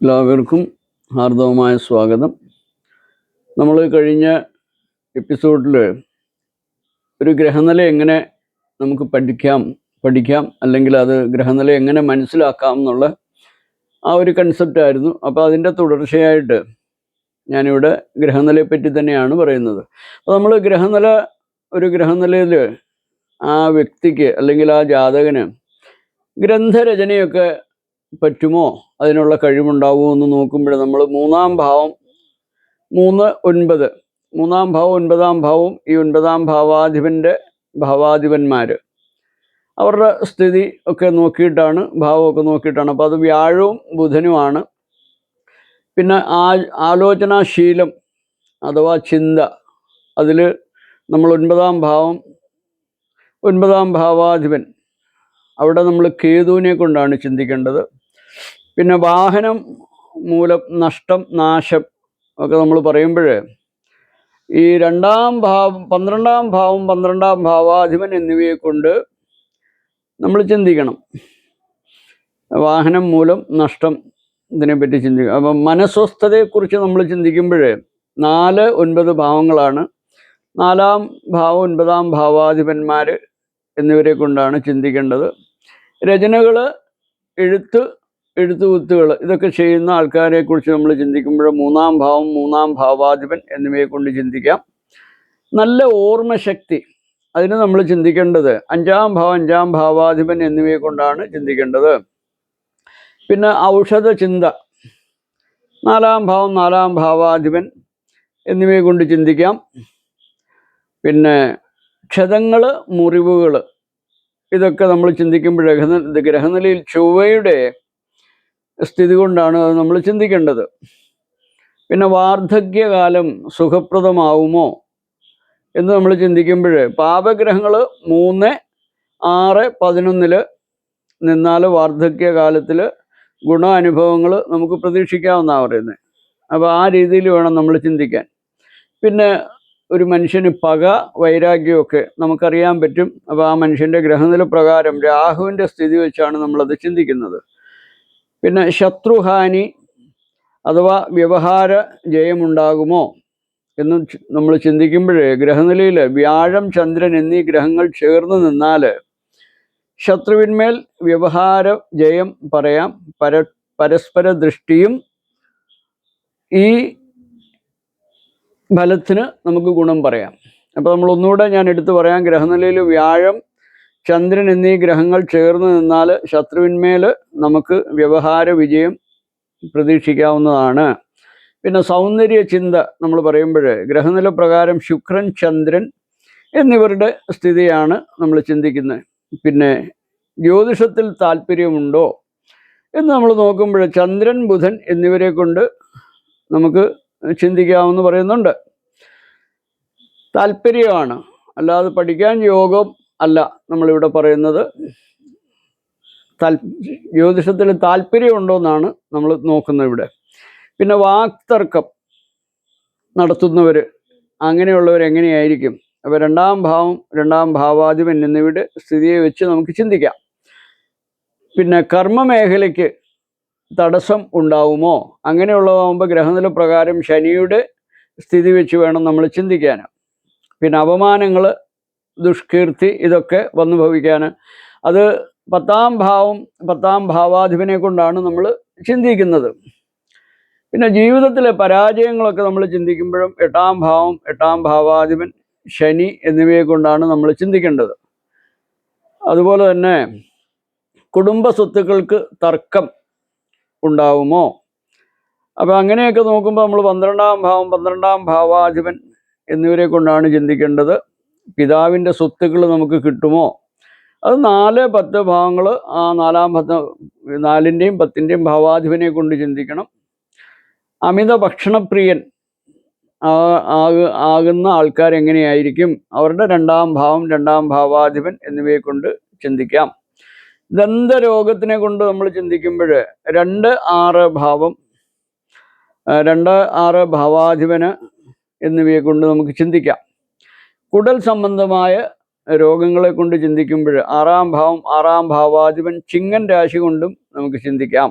എല്ലാവർക്കും ഹാർദവമായ സ്വാഗതം. നമ്മൾ കഴിഞ്ഞ എപ്പിസോഡിൽ ഒരു ഗ്രഹനില എങ്ങനെ നമുക്ക് പഠിക്കാം പഠിക്കാം അല്ലെങ്കിൽ അത് ഗ്രഹനില എങ്ങനെ മനസ്സിലാക്കാം എന്നുള്ള ആ ഒരു കൺസെപ്റ്റ് ആയിരുന്നു. അപ്പോൾ അതിന്റെ തുടർച്ചയായിട്ട് ഞാനിവിടെ ഗ്രഹനിലയെ പറ്റി തന്നെയാണ് പറയുന്നത്. അപ്പോൾ നമ്മൾ ഗ്രഹനില ഒരു ഗ്രഹനിലയിൽ ആ വ്യക്തിക്ക് അല്ലെങ്കിൽ ആ ജാതകന് ഗ്രന്ഥരചനയൊക്കെ പറ്റുമോ? അതിനുള്ള കഴിവുണ്ടാവുമോ എന്ന് നോക്കുമ്പോൾ നമ്മൾ മൂന്നാം ഭാവം മൂന്ന് ഒൻപത്. മൂന്നാം ഭാവം ഒൻപതാം ഭാവവും ഈ ഒൻപതാം ഭാവാധിപന്റെ ഭാവാധിപന്മാർ അവരുടെ സ്ഥിതി ഒക്കെ നോക്കിയിട്ടാണ് ഭാവമൊക്കെ നോക്കിയിട്ടാണ്. അപ്പോൾ അത് വ്യാഴവും ബുധനുമാണ്. പിന്നെ ആ ആലോചനാശീലം അഥവാ ചിന്ത അതിൽ നമ്മൾ ഒൻപതാം ഭാവം ഒൻപതാം ഭാവാധിപൻ. അവിടെ നമ്മൾ കേതുവിനെ കൊണ്ടാണ് ചിന്തിക്കേണ്ടത്. പിന്നെ വാഹനം മൂലം നഷ്ടം നാശം ഒക്കെ നമ്മൾ പറയുമ്പോൾ ഈ രണ്ടാം ഭാവം പന്ത്രണ്ടാം ഭാവം പന്ത്രണ്ടാം ഭാവാധിപൻ എന്നിവയെ കൊണ്ട് നമ്മൾ ചിന്തിക്കണം. വാഹനം മൂലം നഷ്ടം ഇതിനെപ്പറ്റി ചിന്തിക്കും അപ്പം മനസ്വസ്ഥതയെക്കുറിച്ച് നമ്മൾ ചിന്തിക്കുമ്പോൾ നാല് ഒൻപത് ഭാവങ്ങളാണ്. നാലാം ഭാവം ഒൻപതാം ഭാവാധിപന്മാർ എന്നിവരെ കൊണ്ടാണ് ചിന്തിക്കേണ്ടത്. രചനകൾ എഴുത്ത് എഴുത്തുകുത്തുകൾ. ഇതൊക്കെ ചെയ്യുന്ന ആൾക്കാരെക്കുറിച്ച് നമ്മൾ ചിന്തിക്കുമ്പോൾ മൂന്നാം ഭാവം മൂന്നാം ഭാവാധിപൻ എന്നിവയെ കൊണ്ട് ചിന്തിക്കാം. നല്ല ഓർമ്മശക്തി. അതിന് നമ്മൾ ചിന്തിക്കേണ്ടത് അഞ്ചാം ഭാവം അഞ്ചാം ഭാവാധിപൻ എന്നിവയെ കൊണ്ടാണ് ചിന്തിക്കേണ്ടത്. പിന്നെ ഔഷധ ചിന്ത നാലാം ഭാവം നാലാം ഭാവാധിപൻ എന്നിവയെ കൊണ്ട് ചിന്തിക്കാം. പിന്നെ ക്ഷതങ്ങൾ മുറിവുകൾ. ഇതൊക്കെ നമ്മൾ ചിന്തിക്കുമ്പോൾ ഗ്രഹന ഗ്രഹനിലയിൽ ചൊവ്വയുടെ സ്ഥിതി കൊണ്ടാണ് അത് നമ്മൾ ചിന്തിക്കേണ്ടത്. പിന്നെ വാർദ്ധക്യകാലം സുഖപ്രദമാവുമോ എന്ന് നമ്മൾ ചിന്തിക്കുമ്പോൾ പാപഗ്രഹങ്ങൾ മൂന്ന് ആറ് പതിനൊന്നിൽ നിന്നാൽ വാർദ്ധക്യകാലത്തിൽ ഗുണാനുഭവങ്ങൾ നമുക്ക് പ്രതീക്ഷിക്കാമെന്നാണ് പറയുന്നത് അപ്പോൾ ആ രീതിയിൽ വേണം നമ്മൾ ചിന്തിക്കാൻ. പിന്നെ ഒരു മനുഷ്യന് പക വൈരാഗ്യമൊക്കെ നമുക്കറിയാൻ പറ്റും. അപ്പോൾ ആ മനുഷ്യന്റെ ഗ്രഹനില പ്രകാരം രാഹുവിന്റെ സ്ഥിതി വെച്ചാണ് നമ്മളത് ചിന്തിക്കുന്നത്. പിന്നെ ശത്രുഹാനി അഥവാ വ്യവഹാര ജയമുണ്ടാകുമോ എന്ന് നമ്മൾ ചിന്തിക്കുമ്പോഴേ ഗ്രഹനിലയിൽ വ്യാഴം ചന്ദ്രൻ എന്നീ ഗ്രഹങ്ങൾ ചേർന്ന് നിന്നാൽ ശത്രുവിന്മേൽ വ്യവഹാര ജയം പറയാം. പര പരസ്പര ദൃഷ്ടിയും ഈ ഫലത്തിന് നമുക്ക് ഗുണം പറയാം. അപ്പോൾ നമ്മൾ ഒന്നുകൂടെ ഞാൻ എടുത്തു പറയാം. ഗ്രഹനിലയിൽ വ്യാഴം ചന്ദ്രൻ എന്നീ ഗ്രഹങ്ങൾ ചേർന്ന് നിന്നാൽ ശത്രുവിന്മേൽ നമുക്ക് വ്യവഹാര വിജയം പ്രതീക്ഷിക്കാവുന്നതാണ്. പിന്നെ സൗന്ദര്യ ചിന്ത നമ്മൾ പറയുമ്പോൾ ഗ്രഹനില പ്രകാരം ശുക്രൻ ചന്ദ്രൻ എന്നിവരുടെ സ്ഥിതിയാണ് നമ്മൾ ചിന്തിക്കുന്നത്. പിന്നെ ജ്യോതിഷത്തിൽ താല്പര്യമുണ്ടോ എന്ന് നമ്മൾ നോക്കുമ്പോൾ ചന്ദ്രൻ ബുധൻ എന്നിവരെ കൊണ്ട് നമുക്ക് ചിന്തിക്കാമെന്ന് പറയുന്നുണ്ട്. താല്പര്യമാണ്. അല്ലാതെ പഠിക്കാൻ യോഗം അല്ല നമ്മളിവിടെ പറയുന്നത് താൽ ജ്യോതിഷത്തിൽ താല്പര്യമുണ്ടോ എന്നാണ് നമ്മൾ നോക്കുന്നത് ഇവിടെ. പിന്നെ വാക്തർക്കം നടത്തുന്നവർ അങ്ങനെയുള്ളവർ എങ്ങനെയായിരിക്കും? അപ്പോൾ രണ്ടാം ഭാവം രണ്ടാം ഭാവാധിപൻ എന്നിവയുടെ സ്ഥിതിയെ വെച്ച് നമുക്ക് ചിന്തിക്കാം. പിന്നെ കർമ്മമേഖലയ്ക്ക് തടസ്സം ഉണ്ടാവുമോ? അങ്ങനെയുള്ളതാകുമ്പോൾ ഗ്രഹനില പ്രകാരം ശനിയുടെ സ്ഥിതി വെച്ച് വേണം നമ്മൾ ചിന്തിക്കാൻ പിന്നെ അപമാനങ്ങൾ ദുഷ്കീർത്തി ഇതൊക്കെ വന്നു ഭവിക്കാൻ അത് പത്താം ഭാവം പത്താം ഭാവാധിപനെ കൊണ്ടാണ് നമ്മൾ ചിന്തിക്കുന്നത്. പിന്നെ ജീവിതത്തിലെ പരാജയങ്ങളൊക്കെ നമ്മൾ ചിന്തിക്കുമ്പോഴും എട്ടാം ഭാവം എട്ടാം ഭാവാധിപൻ ശനി എന്നിവയെ കൊണ്ടാണ് നമ്മൾ ചിന്തിക്കേണ്ടത്. അതുപോലെ തന്നെ കുടുംബ സ്വത്തുക്കൾക്ക് തർക്കം ഉണ്ടാവുമോ? അപ്പോൾ അങ്ങനെയൊക്കെ നോക്കുമ്പോൾ നമ്മൾ പന്ത്രണ്ടാം ഭാവം പന്ത്രണ്ടാം ഭാവാധിപൻ എന്നിവരെ കൊണ്ടാണ് ചിന്തിക്കേണ്ടത്. പിതാവിന്റെ സ്വത്തുക്കൾ നമുക്ക് കിട്ടുമോ? അത് നാല് പത്ത് ഭാവങ്ങൾ ആ നാലാം പത്ത് നാലിന്റെയും പത്തിന്റെയും ഭാവാധിപനെ കൊണ്ട് ചിന്തിക്കണം. അമിത ഭക്ഷണപ്രിയൻ ആകുന്ന ആൾക്കാർ എങ്ങനെയായിരിക്കും? അവരുടെ രണ്ടാം ഭാവം രണ്ടാം ഭാവാധിപൻ എന്നിവയെ കൊണ്ട് ചിന്തിക്കാം. ദന്തരോഗത്തിനെ കൊണ്ട് നമ്മൾ ചിന്തിക്കുമ്പോൾ രണ്ട് ആറ് ഭാവം രണ്ട് ആറ് ഭാവാധിപന് എന്നിവയെ കൊണ്ട് നമുക്ക് ചിന്തിക്കാം. കുടൽ സംബന്ധമായ രോഗങ്ങളെ കൊണ്ട് ചിന്തിക്കുമ്പോൾ ആറാം ഭാവം ആറാം ഭാവാധിപൻ ചിങ്ങൻ രാശി കൊണ്ടും നമുക്ക് ചിന്തിക്കാം.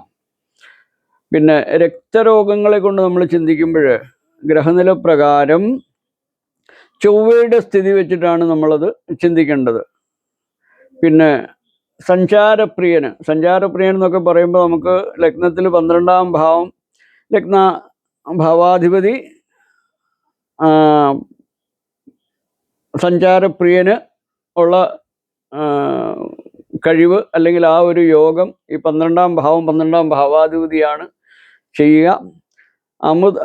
പിന്നെ രക്തരോഗങ്ങളെ കൊണ്ട് നമ്മൾ ചിന്തിക്കുമ്പോൾ ഗ്രഹനില പ്രകാരം ചൊവ്വയുടെ സ്ഥിതി വെച്ചിട്ടാണ് നമ്മളത് ചിന്തിക്കേണ്ടത്. പിന്നെ സഞ്ചാരപ്രിയന് സഞ്ചാരപ്രിയൻ എന്നൊക്കെ പറയുമ്പോൾ നമുക്ക് ലഗ്നത്തിൽ പന്ത്രണ്ടാം ഭാവം ലഗ്ന ഭാവാധിപതി സഞ്ചാരപ്രിയന് ഉള്ള കഴിവ് അല്ലെങ്കിൽ ആ ഒരു യോഗം ഈ പന്ത്രണ്ടാം ഭാവം പന്ത്രണ്ടാം ഭാവാധിപതിയാണ് ചെയ്യുക. അമൃത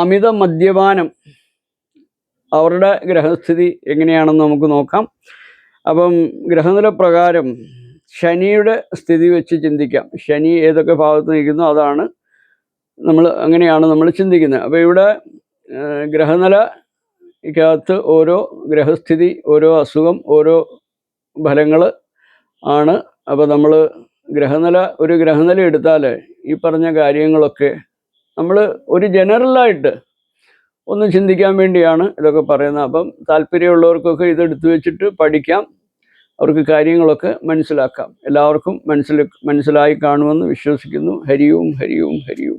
അമിത മദ്യപാനം അവരുടെ ഗ്രഹസ്ഥിതി എങ്ങനെയാണെന്ന് നമുക്ക് നോക്കാം. അപ്പം ഗ്രഹനില പ്രകാരം ശനിയുടെ സ്ഥിതി വെച്ച് ചിന്തിക്കാം. ശനി ഏതൊക്കെ ഭാഗത്ത് നിൽക്കുന്നു അതാണ് നമ്മൾ അങ്ങനെയാണ് നമ്മൾ ചിന്തിക്കുന്നത്. അപ്പോൾ ഇവിടെ ഏഹ്, ഗ്രഹനിലയ്ക്കകത്ത് ഓരോ ഗ്രഹസ്ഥിതി ഓരോ അസുഖം ഓരോ ഫലങ്ങൾ ആണ്. അപ്പോൾ നമ്മൾ ഗ്രഹനില ഒരു ഗ്രഹനില എടുത്താൽ ഈ പറഞ്ഞ കാര്യങ്ങളൊക്കെ നമ്മൾ ഒരു ജനറലായിട്ട് ഒന്ന് ചിന്തിക്കാൻ വേണ്ടിയാണ് ഇതൊക്കെ പറയുന്നത്. അപ്പം താല്പര്യമുള്ളവർക്കൊക്കെ ഇതെടുത്തു വെച്ചിട്ട് പഠിക്കാം. അവർക്ക് കാര്യങ്ങളൊക്കെ മനസ്സിലാക്കാം. എല്ലാവർക്കും മനസ്സിൽ മനസ്സിലായി കാണുമെന്ന് വിശ്വസിക്കുന്നു. ഹരിയും ഹരിയും ഹരിയും.